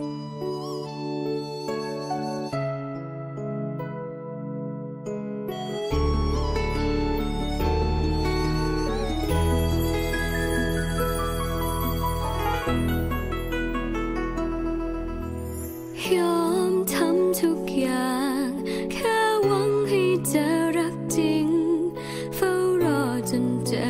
ยอมทำทุกอย่าง แค่วังให้เธอรักจริง เฝ้ารอจนเจอ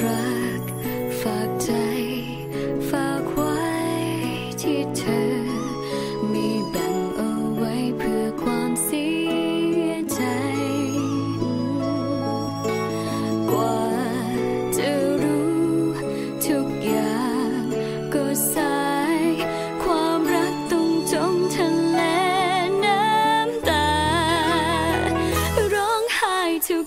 ฝากใจ ฝากไว้ที่เธอ มีแบ่งเอาไว้เพื่อความเสียใจ กว่าจะรู้ทุกอย่างก็สาย ความรักต้องจมทะเลน้ำตา ร้องไห้ทุก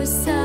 yourself.